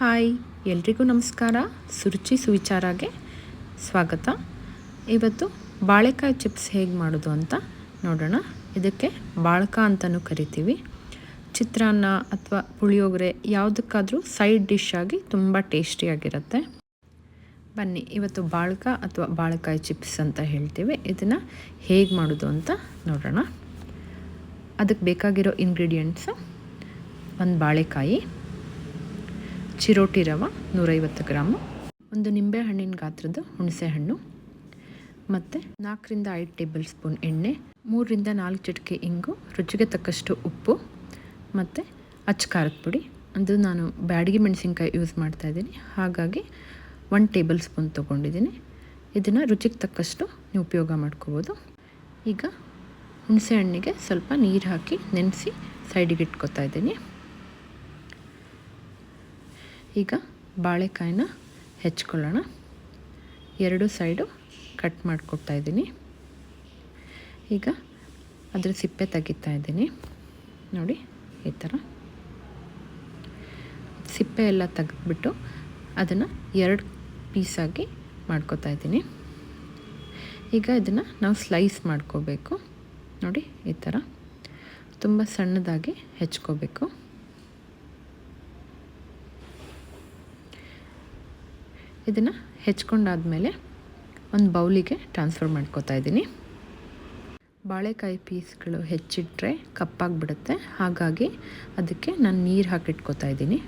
Hi, ಎಲ್ರಿಗೂ ನಮಸ್ಕಾರ. ಸುರುಚಿ ಸುವಿಚಾರಾಗೆ ಸ್ವಾಗತ. ಇವತ್ತು ಬಾಳೆಕಾಯಿ ಚಿಪ್ಸ್ ಹೇಗೆ ಮಾಡೋದು ಅಂತ ನೋಡೋಣ. ಇದಕ್ಕೆ ಬಾಳಕ ಅಂತಲೂ ಕರಿತೀವಿ. ಚಿತ್ರಾನ್ನ ಅಥವಾ ಪುಳಿಯೋಗರೆ ಯಾವುದಕ್ಕಾದರೂ ಸೈಡ್ ಡಿಶ್ ಆಗಿ ತುಂಬ ಟೇಸ್ಟಿಯಾಗಿರುತ್ತೆ ಬನ್ನಿ, ಇವತ್ತು ಬಾಳಕ ಅಥವಾ ಬಾಳೆಕಾಯಿ ಚಿಪ್ಸ್ ಅಂತ ಹೇಳ್ತೀವಿ. ಇದನ್ನು ಹೇಗೆ ಮಾಡೋದು ಅಂತ ನೋಡೋಣ. ಅದಕ್ಕೆ ಬೇಕಾಗಿರೋ ಇಂಗ್ರೀಡಿಯೆಂಟ್ಸು ಒಂದು ಬಾಳೆಕಾಯಿ ಚಿರೋಟಿ ರವ ನೂರೈವತ್ತು ಗ್ರಾಮು, ಒಂದು ನಿಂಬೆ ಹಣ್ಣಿನ ಗಾತ್ರದ ಹುಣಸೆ ಹಣ್ಣು ಮತ್ತು ನಾಲ್ಕರಿಂದ ಐದು ಟೇಬಲ್ ಸ್ಪೂನ್ ಎಣ್ಣೆ, ಮೂರರಿಂದ ನಾಲ್ಕು ಚಿಟಿಕೆ ಇಂಗು, ರುಚಿಗೆ ತಕ್ಕಷ್ಟು ಉಪ್ಪು, ಮತ್ತು ಅಚ್ಚ ಖಾರದ ಪುಡಿ. ಅದು ನಾನು ಬ್ಯಾಡಗಿ ಮೆಣಸಿನ್ಕಾಯಿ ಯೂಸ್ ಮಾಡ್ತಾಯಿದ್ದೀನಿ ಹಾಗಾಗಿ ಒನ್ ಟೇಬಲ್ ಸ್ಪೂನ್ ತೊಗೊಂಡಿದ್ದೀನಿ. ಇದನ್ನು ರುಚಿಗೆ ತಕ್ಕಷ್ಟು ನೀವು ಉಪಯೋಗ ಮಾಡ್ಕೋಬೋದು. ಈಗ ಹುಣಸೆ ಹಣ್ಣಿಗೆ ಸ್ವಲ್ಪ ನೀರು ಹಾಕಿ ನೆನೆಸಿ ಸೈಡಿಗೆ ಇಟ್ಕೋತಾ ಇದ್ದೀನಿ. ಈಗ ಬಾಳೆಕಾಯಿನ ಹೆಚ್ಕೊಳ್ಳೋಣ. ಎರಡು ಸೈಡು ಕಟ್ ಮಾಡಿಕೊಡ್ತಾ ಇದ್ದೀನಿ. ಈಗ ಅದರ ಸಿಪ್ಪೆ ತೆಗಿತಾ ಇದ್ದೀನಿ. ನೋಡಿ, ಈ ಥರ. ಸಿಪ್ಪೆ ಎಲ್ಲ ತೆಗೆದ್ಬಿಟ್ಟು ಅದನ್ನು ಎರಡು ಪೀಸಾಗಿ ಮಾಡ್ಕೋತಾ ಇದ್ದೀನಿ. ಈಗ ಇದನ್ನು ನಾವು ಸ್ಲೈಸ್ ಮಾಡ್ಕೋಬೇಕು. ನೋಡಿ, ಈ ಥರ. ತುಂಬ ಸಣ್ಣದಾಗಿ ಹೆಚ್ಕೋಬೇಕು. ಇದನ್ನು ಹೆಚ್ಕೊಂಡಾದಮೇಲೆ ಒಂದು ಬೌಲಿಗೆ ಟ್ರಾನ್ಸ್ಫರ್ ಮಾಡ್ಕೋತಾ ಇದ್ದೀನಿ. ಬಾಳೆಕಾಯಿ ಪೀಸ್ಗಳು ಹೆಚ್ಚಿಟ್ಟರೆ ಕಪ್ಪಾಗಿಬಿಡುತ್ತೆ. ಹಾಗಾಗಿ ಅದಕ್ಕೆ ನಾನು ನೀರು ಹಾಕಿಟ್ಕೋತಾ ಇದ್ದೀನಿ.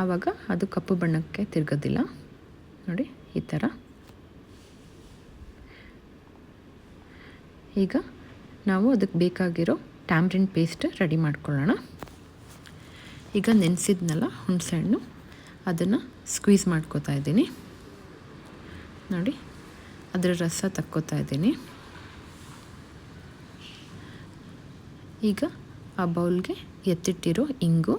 ಆವಾಗ ಅದು ಕಪ್ಪು ಬಣ್ಣಕ್ಕೆ ತಿರುಗೋದಿಲ್ಲ. ನೋಡಿ, ಈ ಥರ ಈಗ ನಾವು ಅದಕ್ಕೆ ಬೇಕಾಗಿರೋ ಟ್ಯಾಮ್ರಿನ್ ಪೇಸ್ಟ್ ರೆಡಿ ಮಾಡ್ಕೊಳ್ಳೋಣ. ಈಗ ನೆನೆಸಿದ್ನಲ್ಲ ಹುಣಸೆಹಣ್ಣು. ಅದನ್ನು ಸ್ಕ್ವೀಸ್ ಮಾಡ್ಕೋತಾ ಇದ್ದೀನಿ. ನೋಡಿ, ಅದರ ರಸ ತಕ್ಕೋತಾ ಇದ್ದೀನಿ. ಈಗ ಆ ಬೌಲ್ಗೆ ಎತ್ತಿಟ್ಟಿರೋ ಇಂಗು,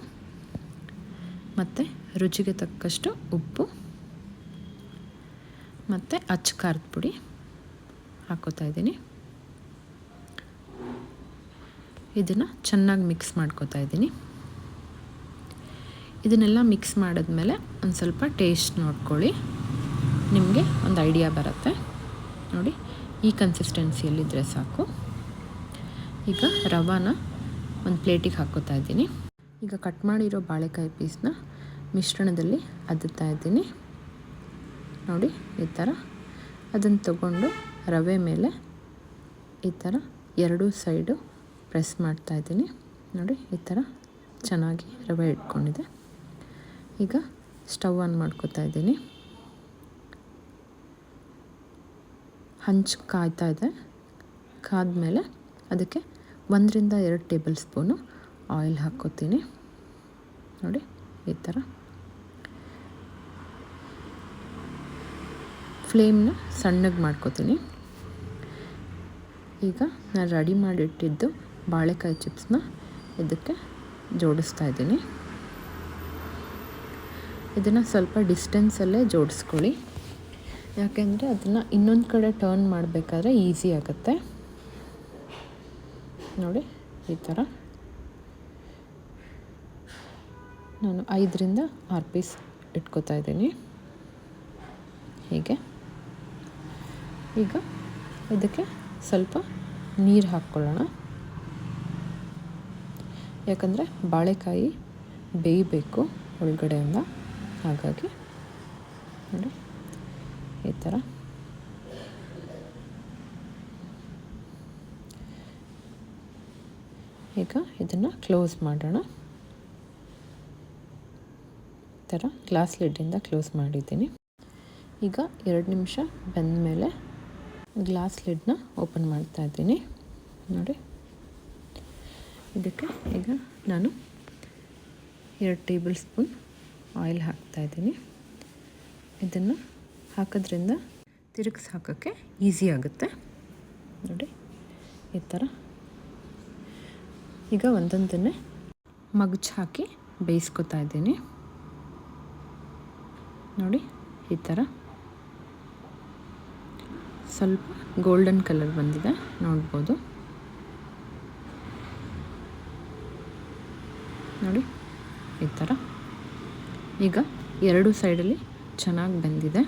ಮತ್ತು ರುಚಿಗೆ ತಕ್ಕಷ್ಟು ಉಪ್ಪು, ಮತ್ತು ಅಚ್ಚ ಖಾರದ ಪುಡಿ ಹಾಕೋತಾ ಇದ್ದೀನಿ. ಇದನ್ನು ಚೆನ್ನಾಗಿ ಮಿಕ್ಸ್ ಮಾಡ್ಕೋತಾ ಇದ್ದೀನಿ. ಇದನ್ನೆಲ್ಲ ಮಿಕ್ಸ್ ಮಾಡಿದ್ಮೇಲೆ ಒಂದು ಸ್ವಲ್ಪ ಟೇಸ್ಟ್ ನೋಡ್ಕೊಳ್ಳಿ. ನಿಮಗೆ ಒಂದು ಐಡಿಯಾ ಬರುತ್ತೆ. ನೋಡಿ, ಈ ಕನ್ಸಿಸ್ಟೆನ್ಸಿಯಲ್ಲಿದ್ದರೆ ಸಾಕು. ಈಗ ರವಾನ ಒಂದು ಪ್ಲೇಟಿಗೆ ಹಾಕೋತಾ ಇದ್ದೀನಿ. ಈಗ ಕಟ್ ಮಾಡಿರೋ ಬಾಳೆಕಾಯಿ ಪೀಸ್ನ ಮಿಶ್ರಣದಲ್ಲಿ ಅದ್ದುತ್ತಾ ಇದ್ದೀನಿ. ನೋಡಿ, ಈ ಥರ ಅದನ್ನು ತಗೊಂಡು ರವೆ ಮೇಲೆ ಈ ಥರ ಎರಡೂ ಸೈಡು ಪ್ರೆಸ್ ಮಾಡ್ತಾ ಇದ್ದೀನಿ. ನೋಡಿ, ಈ ಥರ ಚೆನ್ನಾಗಿ ರವೆ ಇಟ್ಕೊಂಡಿದೆ. ಈಗ ಸ್ಟವ್ ಆನ್ ಮಾಡ್ಕೋತಾ ಇದ್ದೀನಿ. ಹಂಚು ಕಾಯ್ತಾ ಇದೆ. ಕಾದ್ಮೇಲೆ ಅದಕ್ಕೆ ಒಂದರಿಂದ ಎರಡು ಟೇಬಲ್ ಸ್ಪೂನು ಆಯಿಲ್ ಹಾಕ್ಕೋತೀನಿ. ನೋಡಿ, ಈ ಥರ. ಫ್ಲೇಮ್ನ ಸಣ್ಣಗೆ ಮಾಡ್ಕೋತೀನಿ. ಈಗ ನಾನು ರೆಡಿ ಮಾಡಿಟ್ಟಿದ್ದು ಬಾಳೆಕಾಯಿ ಚಿಪ್ಸ್ನ ಇದಕ್ಕೆ ಜೋಡಿಸ್ತಾ ಇದ್ದೀನಿ. ಇದನ್ನು ಸ್ವಲ್ಪ ಡಿಸ್ಟೆನ್ಸಲ್ಲೇ ಜೋಡಿಸ್ಕೊಳ್ಳಿ. ಯಾಕೆಂದರೆ ಅದನ್ನು ಇನ್ನೊಂದು ಕಡೆ ಟರ್ನ್ ಮಾಡಬೇಕಾದ್ರೆ ಈಸಿ ಆಗುತ್ತೆ. ನೋಡಿ, ಈ ಥರ ನಾನು ಐದರಿಂದ ಆರು ಪೀಸ್ ಇಟ್ಕೋತಾ ಇದ್ದೀನಿ. ಹೀಗೆ. ಈಗ ಇದಕ್ಕೆ ಸ್ವಲ್ಪ ನೀರು ಹಾಕ್ಕೊಳ್ಳೋಣ. ಯಾಕಂದರೆ ಬಾಳೆಕಾಯಿ ಬೇಯಬೇಕು ಒಳಗಡೆಯಿಂದ. ಹಾಗಾಗಿ ನೋಡಿ, ಈ ಥರ. ಈಗ ಇದನ್ನು ಕ್ಲೋಸ್ ಮಾಡೋಣ. ಈ ಥರ ಗ್ಲಾಸ್ ಲಿಡ್ಡಿಂದ ಕ್ಲೋಸ್ ಮಾಡಿದ್ದೀನಿ. ಈಗ ಎರಡು ನಿಮಿಷ ಬೆಂದ ಮೇಲೆ ಗ್ಲಾಸ್ ಲಿಡ್ನ ಓಪನ್ ಮಾಡ್ತಾ ಇದ್ದೀನಿ. ನೋಡಿ. ಇದಕ್ಕೆ ಈಗ ನಾನು ಎರಡು ಟೇಬಲ್ ಸ್ಪೂನ್ ಆಯಿಲ್ ಹಾಕ್ತಾಯಿದ್ದೀನಿ ಇದನ್ನು ಹಾಕೋದ್ರಿಂದ ತಿರುಗಿಸಿ ಹಾಕೋಕ್ಕೆ ಈಸಿ ಆಗುತ್ತೆ. ನೋಡಿ, ಈ ಥರ. ಈಗ ಒಂದೊಂದನ್ನೇ ಮಗುಚ್ ಹಾಕಿ ಬೇಯಿಸ್ಕೊತಾ ಇದ್ದೀನಿ. ನೋಡಿ, ಈ ಥರ. ಸ್ವಲ್ಪ ಗೋಲ್ಡನ್ ಕಲರ್ ಬಂದಿದೆ, ನೋಡ್ಬೋದು. ನೋಡಿ, ಈ ಥರ. ಈಗ ಎರಡು ಸೈಡಲ್ಲಿ ಚೆನ್ನಾಗಿ ಬೆಂದಿದೆ.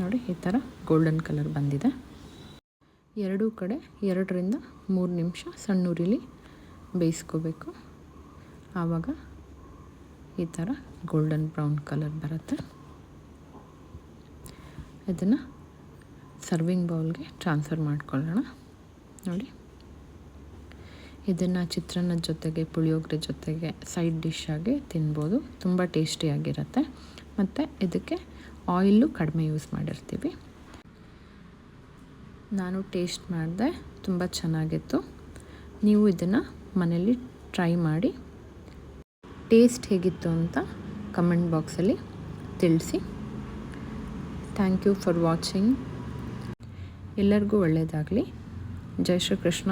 ನೋಡಿ, ಈ ಥರ ಗೋಲ್ಡನ್ ಕಲರ್ ಬಂದಿದೆ. ಎರಡೂ ಕಡೆ ಎರಡರಿಂದ ಮೂರು ನಿಮಿಷ ಸಣ್ಣ ಉರಿಲಿ ಬೇಯಿಸ್ಕೋಬೇಕು. ಆವಾಗ ಈ ಥರ ಗೋಲ್ಡನ್ ಬ್ರೌನ್ ಕಲರ್ ಬರುತ್ತೆ. ಇದನ್ನು ಸರ್ವಿಂಗ್ ಬೌಲ್ಗೆ ಟ್ರಾನ್ಸ್ಫರ್ ಮಾಡ್ಕೊಳ್ಳೋಣ. ನೋಡಿ. ಇದನ್ನು ಚಿತ್ರಾನ್ನದ ಜೊತೆಗೆ, ಪುಳಿಯೋಗರೆ ಜೊತೆಗೆ ಸೈಡ್ ಡಿಶ್ ಆಗಿ ತಿನ್ಬೋದು. ತುಂಬ ಟೇಸ್ಟಿಯಾಗಿರುತ್ತೆ ಮತ್ತು ಇದಕ್ಕೆ ಆಯಿಲು ಕಡಿಮೆ ಯೂಸ್ ಮಾಡಿರ್ತೀವಿ. ನಾನು ಟೇಸ್ಟ್ ಮಾಡಿದೆ, ತುಂಬ ಚೆನ್ನಾಗಿತ್ತು. ನೀವು ಇದನ್ನು ಮನೇಲಿ ಟ್ರೈ ಮಾಡಿ. ಟೇಸ್ಟ್ ಹೇಗಿತ್ತು ಅಂತ ಕಮೆಂಟ್ ಬಾಕ್ಸಲ್ಲಿ ತಿಳಿಸಿ. ಥ್ಯಾಂಕ್ ಯು ಫಾರ್ ವಾಚಿಂಗ್ ಎಲ್ಲರಿಗೂ ಒಳ್ಳೆಯದಾಗಲಿ ಜೈ ಶ್ರೀ ಕೃಷ್ಣ